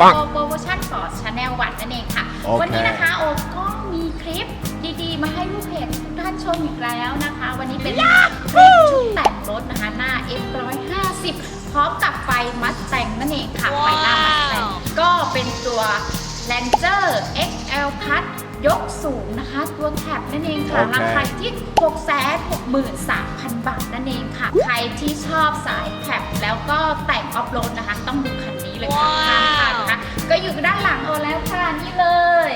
ปังโอโปรโมชั่นฟอร์ชาแนลวันนั่นเองค่ะ โอเควันี้นะคะโอก็มีคลิปดีๆ มาให้ลูกเพจทุกท่านชมอีกแล้วนะคะ วันนี้เป็นคลิปชุดแต่งรถนะคะหน้า F150 พร้อมกับไฟมัสแต่งนั่นเองค่ะ ไฟหน้ามัสแต่งก็เป็นตัว Ranger XL Plus ยกสูงนะคะ ตัวแคปนั่นเองค่ะ โอเค ราคาอยู่ที่ 663,000 บาทนั่นเองค่ะ ใครที่ชอบสายแคปแล้วก็แต่งออฟโรดนะคะ ต้องดูคันนี้เลยค่ะ ก็อยู่ด้านหลังโอแล้วค่ะนี่เลย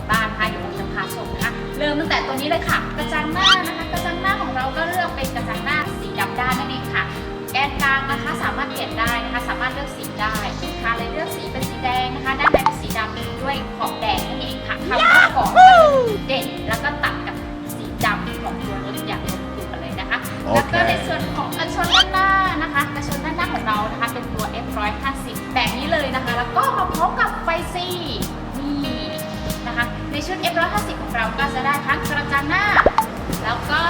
นบ้างนะคะเดี๋ยวผมจะพาชมนะคะเริ่มตั้งแต่ตัวนี้เลยค่ะ กระจังหน้านะคะ กระจังหน้าของเราก็เลือกเป็นกระจังหน้าสีดำด้านนั่นเองค่ะแกนกลางนะคะสามารถเปลี่ยนได้นะคะ สามารถเลือกสีได้ลูกค้าเลยเลือกสีเป็นสีแดงนะคะ ด้านในเป็นสีดำด้วยขอบแดงนั่นเองค่ะคำว่าขอบก็จะเด่นแล้วก็ตัดกับสีดำของตัวรถอย่างลงตัวเลยนะคะโอเคแล้วก็ในส่วนของกระชนด้านหน้านะคะกระชนด้านหน้าของเรานะคะ เป็นตัว F150 แบบนี้เลยนะคะ แล้วก็มาพร้อมกับไฟซีนี่นะคะใน ชุด F150 ของเราก็จะได้ทั้งกระจังหน้า แล้วก็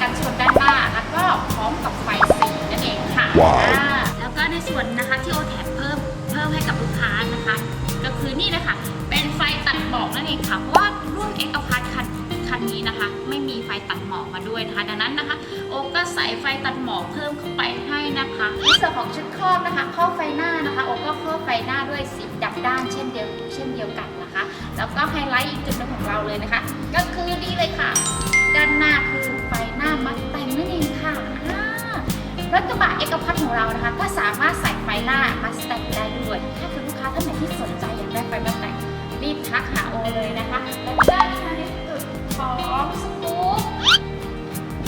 กันชนด้านหน้าแล้วก็พร้อมกับไฟสีนั่นเองค่ะว้าวอ่าแล้วก็ในส่วนนะคะที่โอแถมเพิ่มเพิ่มให้กับลูกค้านะคะ ก็คือนี่เลยค่ะ เป็นไฟตัดหมอกนั่นเองค่ะ เพราะว่ารุ่น X เอาพาร์คันคันนี้นะคะ ไม่มีไฟตัดหมอกมาด้วยนะคะ ดังนั้นนะคะ โอก็ใส่ไฟตัดหมอกเพิ่มเข้าไปให้นะคะในส่วนของชุดครอบนะคะครอบไฟหน้านะคะ โอก็ครอบไฟหน้าด้วยสีดำด้านเช่นเดียวเช่นเดียวกันนะคะ แล้วก็ไฮไลท์อีกจุดหนึ่งของเราเลยนะคะ ก็คือนี่เลยค่ะ ด้านหน้าคือไฟหน้ามัดแต่งนั่นเองค่ะรถกระบะเอกพัทของเรานะคะ ก็สามารถใส่ไฟหน้ามัสแต่งได้ด้วย ถ้าคือลูกค้าท่านไหนที่สนใจอยากได้ไฟมัสแต่งรีบทักหาโอเลยนะคะแล้วก็ในจุดของสกู๊ป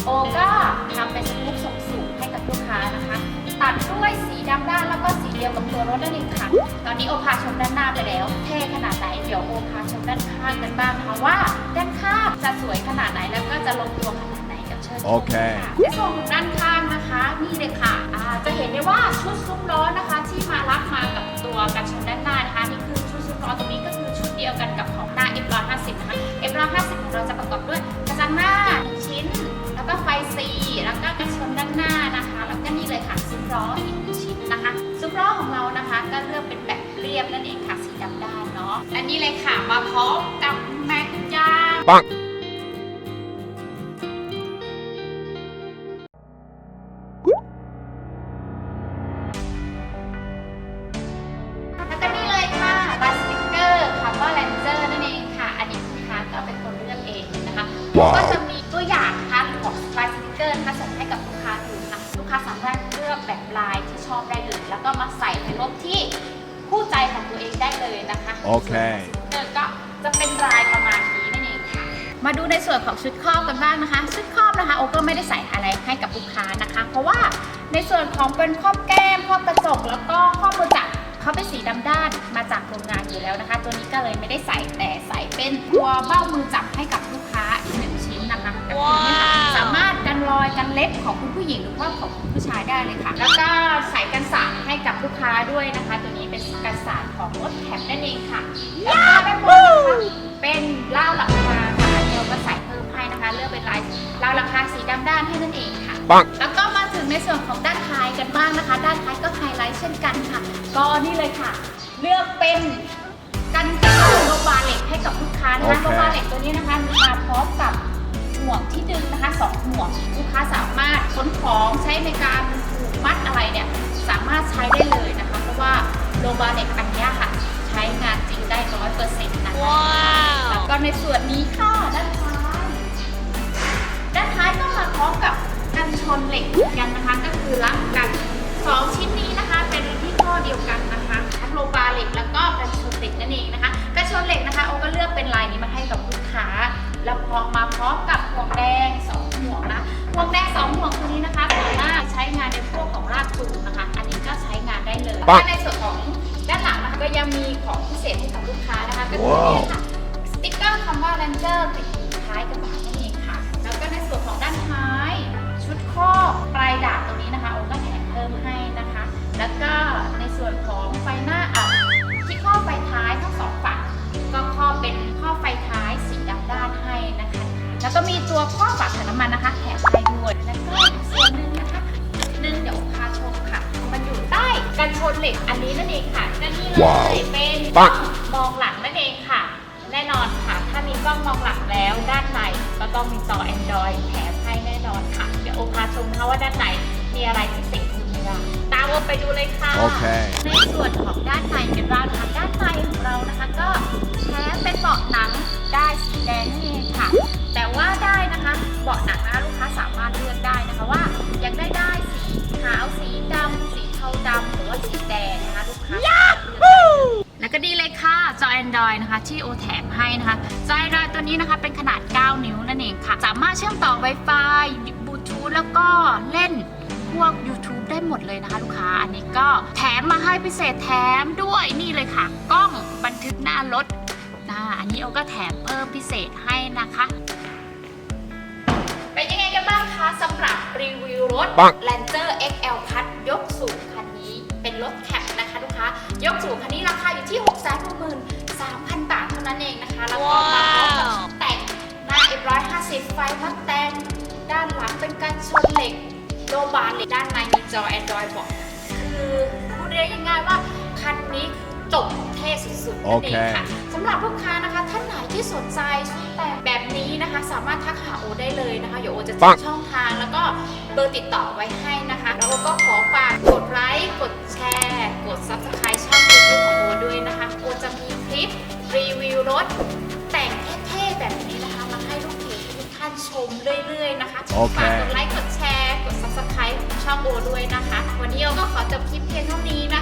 โอก็ทำเป็นสกู๊ปส่งสูงให้กับลูกค้านะคะ ตัดด้วยสีดำด้านแล้วก็สีเดียวกับตัวรถนั่นเองค่ะ ตอนนี้โอพาชมด้านหน้าไปแล้ว ดไหนเดี๋ยวโอพาชมด้านข้างกันบ้างนะคะว่า ด้านข้างจะสวยขนาดไหนแล้วก็จะลงตัวขนาดไหนกับเชิญชมโอเคค่ะในส่วนของด้านข้างนะคะนี่เลยค่ะอ่าจะเห็นได้ว่าชุดซุ้มล้อนะคะ ที่มารับมากับตัวกันชนด้านหน้านะคะนี่คือชุดซุ้มล้อตรงนี้ก็คือชุดเดียวกันกับของหน้า F150 นะคะ F150 ของเราจะประกอบด้วยกระจังหน้าหนึ่งชิ้น แล้วก็ไฟสีแล้วก็กระชนด้านหน้านะคะแล้วก็นี่เลยค่ะซุ้มล้ออีกหนึ่งชิ้นนะคะซุ้มล้อของเรานะคะ ก็เลือกเป็นแบบเรียบนั่นเองค่ะสีดำด้านเนาะ อันนี้เลยค่ะมาพร้อมกับแม็กยางปังแล้วก็นี่เลยค่ะบัสติกเกอร์คำว่าแลนเจอร์นั่นเองค่ะ อันนี้ลูกค้าก็เป็นคนเลือกเองนะคะ ว้าว ก็จะมีตัวอย่างนะคะของบัสติกเกอร์นะคะส่งให้กับลูกค้าดูค่ะ ลูกค้าสามารถเลือกแบบลายที่ชอบได้เลย แล้วก็มาใส่ในรถที่คู่ใจของตัว เองได้เลยนะคะโอเคเออก็จะเป็นลายประมาณนี้นั่นเองค่ะ มาดูในส่วนของชุดครอบกันบ้างนะคะ ชุดครอบนะคะโอก็ไม่ได้ใส่อะไรให้กับลูกค้านะคะ เพราะว่าในส่วนของเป็นครอบแก้มครอบกระจกแล้วก็ครอบมือจับเขาเป็นสีดำด้านมาจากโรงงานอยู่แล้วนะคะ ตัวนี้ก็เลยไม่ได้ใส่แต่ใส่เป็นตัวเบ้ามือจับให้กับลูกค้าอีกหนึ่งชิ้นนะคะก็คือเนี่ยค่ะสามารถกันรอยกันเล็บของคุณผู้หญิงหรือว่าของคุณผู้ชายได้เลยค่ะ แล้วก็ใส่กันสาดให้กับลูกค้า ด้วยนะคะ ตัวนี้เป็นกันสาดของรถแคปนั่นเองค่ะแล้วก็ด้านบนนะคะเป็นเล่าวหลังคาค่ะอันนี้เราก็ใส่เพิ่มให้นะคะ เลือกเป็นลายเล่าวหลังคาสีดำด้านให้นั่นเองค่ะ ปัง แล้วก็มาถึงในส่วนของด้านท้ายกันบ้างนะคะ ด้านท้ายก็ไฮไลท์เช่นกันค่ะ ก็นี่เลยค่ะ เลือกเป็นกันกระโลบาเหล็กให้กับลูกค้านะคะโอเคโลบาเหล็กตัวนี้นะคะมีมาพร้อมกับห่วงที่ดึงนะคะสองห่วงลูกค้าสามารถขนของใช้ในการผูกมัดอะไรเนี่ย บาเน็ตอันนี้ค่ะ ใช้งานจริงได้ร้อยเปอร์เซ็นต์นะคะ แล้วก็ในส่วนนี้ค่ะ ด้านท้าย ด้านท้ายก็มาพร้อมกับกันชนเหล็กกันนะคะ ก็คือรับกัน 2 ชิ้นนี้นะคะ เป็นที่ข้อเดียวกันนะคะทั้งโลบาเหล็กแล้วก็กันชนเหล็กนั่นเองนะคะ กันชนเหล็กนะคะโอก็เลือกเป็นลายนี้มาให้กับลูกค้า แล้วพอมาพร้อมกับห่วงแดง2ห่วงนะ ห่วงแดง2ห่วงตัวนี้นะคะสามารถใช้งานในพวกของลากจูงนะคะ อันนี้ก็ใช้งานได้เลยในส่วน ก็ยังมีของพิเศษให้กับลูกค้านะคะก็คือนี่ค่ะสติ๊กเกอร์คำว่า Ranger ติดอยู่ท้ายกระบะนั่นเองค่ะ แล้วก็ในส่วนของด้านท้าย ชุดครอบปลายดาบตรงนี้นะคะโอก็ กันชนเหล็กอันนี้นั่นเองค่ะก็นี่เลว้าวยเป็นปังมองหลังนั่นเองค่ะ แน่นอนค่ะ ถ้ามีกล้องมองหลังแล้วด้านในก็ต้องมีจอ Android แถมให้แน่นอนค่ะ เดี๋ยวโอพาชมนะคะว่าด้านในมีอะไรพิเศษคุณเวลาตามโอไปดูเลยค่ะ โอเค ในส่วนของด้านในกันบ้างนะคะด้านในของเรานะคะก็แถมเป็นเบาะหนังได้สีแดงนี่เองค่ะ แต่ว่าได้นะคะเบาะหนังนะคะลูกค้าสามารถเลือกได้นะคะว่า รือว่าสีแดงนะคะลูกค้าสามารถเลือกได้เลยแล้วก็ดีเลยค่ะ จอ Android นะคะ ที่โอแถมให้นะคะ จอ Android ตัวนี้นะคะเป็นขนาด 9 นิ้วนั่นเองค่ะ สามารถเชื่อมต่อ Wi-Fi บลูทูธแล้วก็เล่นพวก YouTube ได้หมดเลยนะคะ ลูกค้า อันนี้ก็แถมมาให้พิเศษแถมด้วยนี่เลยค่ะ กล้องบันทึกหน้ารถนะอันนี้โอก็แถมเพิ่มพิเศษให้นะคะ เป็นยังไงกันบ้างคะสำหรับรีวิวรถปัง Lancer F150 ไฟมัดแต่งด้านหลังเป็นการชนเหล็กโลบาร์เหล็กด้านในมีจอ Android บอกคือพูดเรียกง่ายๆว่าคันนี้จบเท่สุดๆนั่นเองค่ะสำหรับลูกค้านะคะท่านไหนที่สนใจชุดแต่งแบบนี้นะคะ สามารถทักหาโอได้เลยนะคะเดี๋ยวโอจะปัแจ้งงช่องทางแล้วก็เบอร์ติดต่อไว้ให้นะคะ แล้วโอก็ขอฝากกดไลค์กดแชร์ กด subscribe ช่อง YouTube ของโอด้วยนะคะโอจะมีคลิปรีวิวรถ ชมเรื่อยๆนะคะโอเค ฝากกดไลค์กดแชร์กด subscribe ช่องโอด้วยนะคะ วันนี้โอก็ขอจบคลิปเพียงเท่านี้นะคะ